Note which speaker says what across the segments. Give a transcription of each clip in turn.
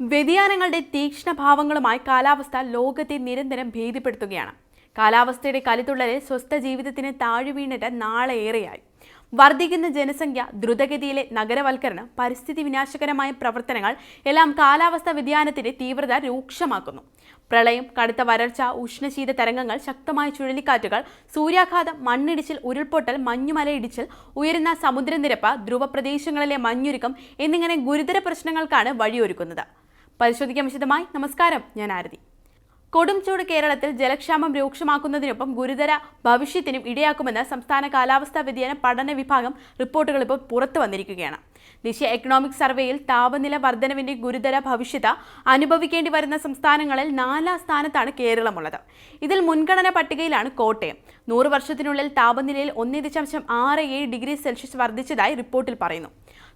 Speaker 1: വ്യതിയാനങ്ങളുടെ തീക്ഷ്ണഭാവങ്ങളുമായി കാലാവസ്ഥ ലോകത്തെ നിരന്തരം ഭേദിപ്പെടുത്തുകയാണ്. കാലാവസ്ഥയുടെ കലിത്തുള്ളലിൽ സ്വസ്ഥ ജീവിതത്തിന് താഴ്വീണിട്ട് നാളെ ഏറെയായി. വർദ്ധിക്കുന്ന ജനസംഖ്യ ദ്രുതഗതിയിലെ നഗരവൽക്കരണം പരിസ്ഥിതി വിനാശകരമായ പ്രവർത്തനങ്ങൾ എല്ലാം കാലാവസ്ഥാ വ്യതിയാനത്തിന്റെ തീവ്രത രൂക്ഷമാക്കുന്നു. പ്രളയം കടുത്ത വരൾച്ച ഉഷ്ണശീത തരംഗങ്ങൾ ശക്തമായ ചുഴലിക്കാറ്റുകൾ സൂര്യാഘാതം മണ്ണിടിച്ചിൽ ഉരുൾപൊട്ടൽ മഞ്ഞുമലയിടിച്ചിൽ ഉയരുന്ന സമുദ്രനിരപ്പ് ധ്രുവ പ്രദേശങ്ങളിലെ മഞ്ഞുരുക്കം എന്നിങ്ങനെ ഗുരുതര പ്രശ്നങ്ങൾക്കാണ് വഴിയൊരുക്കുന്നത്. പരിശോധിക്കാം വിശദമായി. നമസ്കാരം ഞാൻ ആരതി. കൊടും ചൂട് കേരളത്തിൽ ജലക്ഷാമം രൂക്ഷമാക്കുന്നതിനൊപ്പം ഗുരുതര ഭവിഷ്യത്തിനും ഇടയാക്കുമെന്ന് സംസ്ഥാന കാലാവസ്ഥാ വ്യതിയാന പഠന വിഭാഗം റിപ്പോർട്ടുകൾ ഇപ്പോൾ പുറത്തു വന്നിരിക്കുകയാണ്. ദേശീയ എക്കണോമിക് സർവേയിൽ താപനില വർധനവിന്റെ ഗുരുതര ഭവിഷ്യത അനുഭവിക്കേണ്ടി വരുന്ന സംസ്ഥാനങ്ങളിൽ നാലാം സ്ഥാനത്താണ് കേരളമുള്ളത്. ഇതിൽ മുൻഗണന പട്ടികയിലാണ് കോട്ടയം. നൂറ് വർഷത്തിനുള്ളിൽ താപനിലയിൽ ഒന്നേ ദശാംശം ആറ് ഏഴ് ഡിഗ്രി സെൽഷ്യസ് വർദ്ധിച്ചതായി റിപ്പോർട്ടിൽ പറയുന്നു.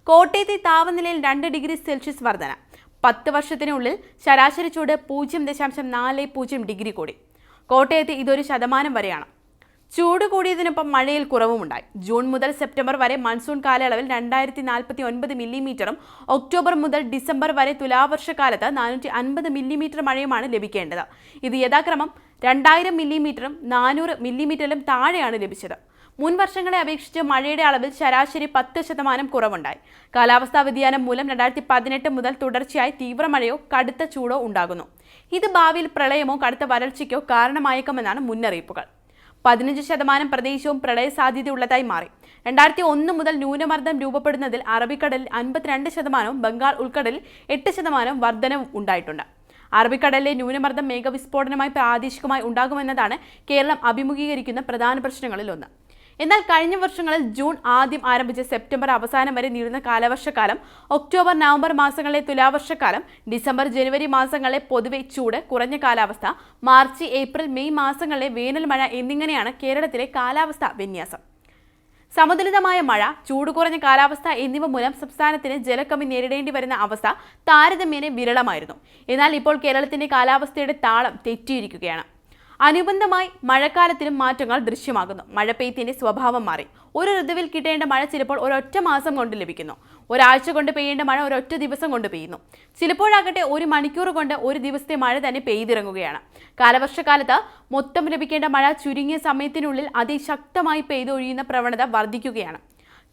Speaker 1: കോട്ടയത്തെ താപനിലയിൽ രണ്ട് ഡിഗ്രി സെൽഷ്യസ് വർധന. പത്ത് വർഷത്തിനുള്ളിൽ ശരാശരി ചൂട് പൂജ്യം ദശാംശം നാല് പൂജ്യം ഡിഗ്രി കൂടി. കോട്ടയത്ത് ഇതൊരു ശതമാനം വരെയാണ്. ചൂട് കൂടിയതിനൊപ്പം മഴയിൽ കുറവുമുണ്ടായി. ജൂൺ മുതൽ സെപ്റ്റംബർ വരെ മൺസൂൺ കാലയളവിൽ രണ്ടായിരത്തി നാൽപ്പത്തി ഒൻപത് മില്ലിമീറ്ററും ഒക്ടോബർ മുതൽ ഡിസംബർ വരെ തുലാവർഷക്കാലത്ത് നാനൂറ്റി അൻപത് മില്ലിമീറ്റർ മഴയുമാണ് ലഭിക്കേണ്ടത്. ഇത് യഥാക്രമം രണ്ടായിരം മില്ലിമീറ്ററും നാനൂറ് മില്ലിമീറ്ററിലും താഴെയാണ് ലഭിച്ചത്. മുൻ വർഷങ്ങളെ അപേക്ഷിച്ച് മഴയുടെ അളവിൽ ശരാശരി പത്ത് ശതമാനം കുറവുണ്ടായി. കാലാവസ്ഥാ വ്യതിയാനം മൂലം രണ്ടായിരത്തി പതിനെട്ട് മുതൽ തുടർച്ചയായി തീവ്രമഴയോ കടുത്ത ചൂടോ ഉണ്ടാകുന്നു. ഇത് ഭാവിയിൽ പ്രളയമോ കടുത്ത വരൾച്ചയ്ക്കോ കാരണമായേക്കുമെന്നാണ് മുന്നറിയിപ്പുകൾ. പതിനഞ്ച് ശതമാനം പ്രദേശവും പ്രളയ സാധ്യതയുള്ളതായി മാറി. രണ്ടായിരത്തി ഒന്ന് മുതൽ ന്യൂനമർദ്ദം രൂപപ്പെടുന്നതിൽ അറബിക്കടലിൽ അൻപത്തിരണ്ട് ശതമാനവും ബംഗാൾ ഉൾക്കടലിൽ എട്ട് ശതമാനം വർധനവും ഉണ്ടായിട്ടുണ്ട്. അറബിക്കടലിലെ ന്യൂനമർദ്ദം മേഘവിസ്ഫോടനമായി പ്രാദേശികമായി ഉണ്ടാകുമെന്നതാണ് കേരളം അഭിമുഖീകരിക്കുന്ന പ്രധാന പ്രശ്നങ്ങളിൽ ഒന്ന് എന്നാൽ കഴിഞ്ഞ വർഷങ്ങളിൽ ജൂൺ ആദ്യം ആരംഭിച്ച് സെപ്റ്റംബർ അവസാനം വരെ നീളുന്ന കാലവർഷക്കാലം ഒക്ടോബർ നവംബർ മാസങ്ങളിലെ തുലാവർഷക്കാലം ഡിസംബർ ജനുവരി മാസങ്ങളിലെ പൊതുവെ ചൂട് കുറഞ്ഞ കാലാവസ്ഥ മാർച്ച് ഏപ്രിൽ മെയ് മാസങ്ങളിലെ വേനൽ മഴ എന്നിങ്ങനെയാണ് കേരളത്തിലെ കാലാവസ്ഥ വിന്യാസം. സമതുലിതമായ മഴ ചൂട് കുറഞ്ഞ കാലാവസ്ഥ എന്നിവ മൂലം സംസ്ഥാനത്തിന് ജലക്കമ്മി നേരിടേണ്ടി വരുന്ന അവസ്ഥ താരതമ്യേന വിരളമായിരുന്നു. എന്നാൽ ഇപ്പോൾ കേരളത്തിന്റെ കാലാവസ്ഥയുടെ താളം തെറ്റിയിരിക്കുകയാണ്. അനുബന്ധമായി മഴക്കാലത്തിനും മാറ്റങ്ങൾ ദൃശ്യമാകുന്നു. മഴ പെയ്ത്തിന്റെ സ്വഭാവം മാറി. ഒരു ഋതുവിൽ കിട്ടേണ്ട മഴ ചിലപ്പോൾ ഒരൊറ്റ മാസം കൊണ്ട് ലഭിക്കുന്നു. ഒരാഴ്ച കൊണ്ട് പെയ്യേണ്ട മഴ ഒരൊറ്റ ദിവസം കൊണ്ട് പെയ്യുന്നു. ചിലപ്പോഴാകട്ടെ ഒരു മണിക്കൂർ കൊണ്ട് ഒരു ദിവസത്തെ മഴ തന്നെ പെയ്തിറങ്ങുകയാണ്. കാലവർഷക്കാലത്ത് മൊത്തം ലഭിക്കേണ്ട മഴ ചുരുങ്ങിയ സമയത്തിനുള്ളിൽ അതിശക്തമായി പെയ്തൊഴിയുന്ന പ്രവണത വർദ്ധിക്കുകയാണ്.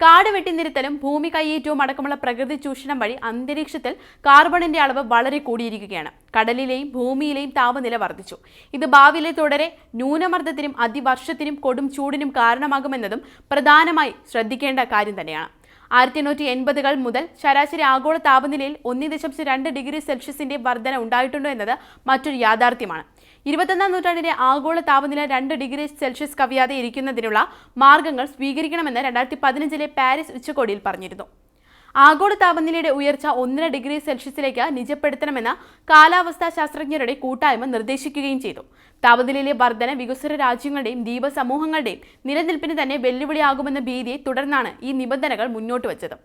Speaker 1: കാട് വെട്ടിനിരുത്തലും ഭൂമി കയ്യേറ്റവും അടക്കമുള്ള പ്രകൃതി ചൂഷണം വഴി അന്തരീക്ഷത്തിൽ കാർബണിന്റെ അളവ് വളരെ കൂടിയിരിക്കുകയാണ്. കടലിലെയും ഭൂമിയിലെയും താപനില വർദ്ധിച്ചു. ഇത് ഭാവിയിലെ തുടരെ ന്യൂനമർദ്ദത്തിനും അതിവർഷത്തിനും കൊടും ചൂടിനും കാരണമാകുമെന്നതും പ്രധാനമായി ശ്രദ്ധിക്കേണ്ട കാര്യം തന്നെയാണ്. ആയിരത്തി എണ്ണൂറ്റി എൺപതുകൾ മുതൽ ശരാശരി ആഗോള താപനിലയിൽ ഒന്നേ ദശാംശം രണ്ട് ഡിഗ്രി സെൽഷ്യസിന്റെ വർധന ഉണ്ടായിട്ടുണ്ടോ എന്നത് മറ്റൊരു യാഥാർത്ഥ്യമാണ്. ഇരുപത്തൊന്നാം നൂറ്റാണ്ടിലെ ആഗോള താപനില രണ്ട് ഡിഗ്രി സെൽഷ്യസ് കവിയാതെ ഇരിക്കുന്നതിനുള്ള മാർഗങ്ങൾ സ്വീകരിക്കണമെന്ന് രണ്ടായിരത്തി പതിനഞ്ചിലെ പാരീസ് ഉച്ചകോടിയിൽ പറഞ്ഞിരുന്നു. ആഗോള താപനിലയുടെ ഉയർച്ച ഒന്നര ഡിഗ്രി സെൽഷ്യസിലേക്ക് നിജപ്പെടുത്തണമെന്ന കാലാവസ്ഥാ ശാസ്ത്രജ്ഞരുടെ കൂട്ടായ്മ നിർദ്ദേശിക്കുകയും ചെയ്തു. താപനിലയിലെ വർധന വികസ്വര രാജ്യങ്ങളുടെയും ദ്വീപ സമൂഹങ്ങളുടെയും നിലനിൽപ്പിന് തന്നെ വെല്ലുവിളിയാകുമെന്ന ഭീതിയെ തുടർന്നാണ് ഈ നിബന്ധനകൾ മുന്നോട്ട് വച്ചത്.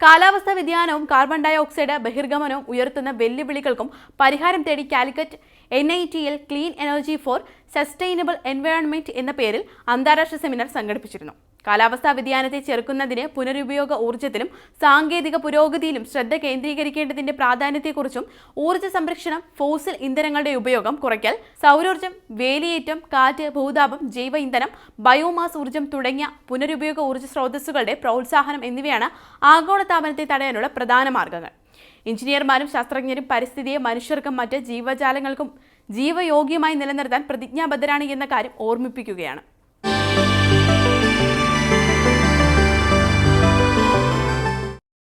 Speaker 1: കാലാവസ്ഥാ വ്യതിയാനവും കാർബൺ ഡയോക്സൈഡ് ബഹിർഗമനവും ഉയർത്തുന്ന വെല്ലുവിളികൾക്കും പരിഹാരം തേടി കാലിക്കറ്റ് എൻ ഐ ടിയിൽ clean energy for sustainable environment എന്ന പേരിൽ അന്താരാഷ്ട്ര സെമിനാർ സംഘടിപ്പിച്ചിരുന്നു. കാലാവസ്ഥാ വ്യതിയാനത്തെ ചെറുക്കുന്നതിന് പുനരുപയോഗ ഊർജത്തിലും സാങ്കേതിക പുരോഗതിയിലും ശ്രദ്ധ കേന്ദ്രീകരിക്കേണ്ടതിന്റെ പ്രാധാന്യത്തെക്കുറിച്ചും ഊർജ സംരക്ഷണം ഫോസിൽ ഇന്ധനങ്ങളുടെ ഉപയോഗം കുറയ്ക്കൽ സൗരോർജം വേലിയേറ്റം കാറ്റ് ഭൂതാപം ജൈവ ഇന്ധനം ബയോമാസ് ഊർജം തുടങ്ങിയ പുനരുപയോഗ ഊർജ സ്രോതസ്സുകളുടെ പ്രോത്സാഹനം എന്നിവയാണ് ആഗോളതാപനത്തെ തടയാനുള്ള പ്രധാന മാർഗങ്ങൾ എഞ്ചിനീയർമാരും ശാസ്ത്രജ്ഞരും പരിസ്ഥിതിയെ മനുഷ്യർക്കും മറ്റ് ജീവജാലങ്ങൾക്കും ജീവയോഗ്യമായി നിലനിർത്താൻ പ്രതിജ്ഞാബദ്ധരാണ് എന്ന കാര്യം ഓർമ്മിപ്പിക്കുകയാണ്.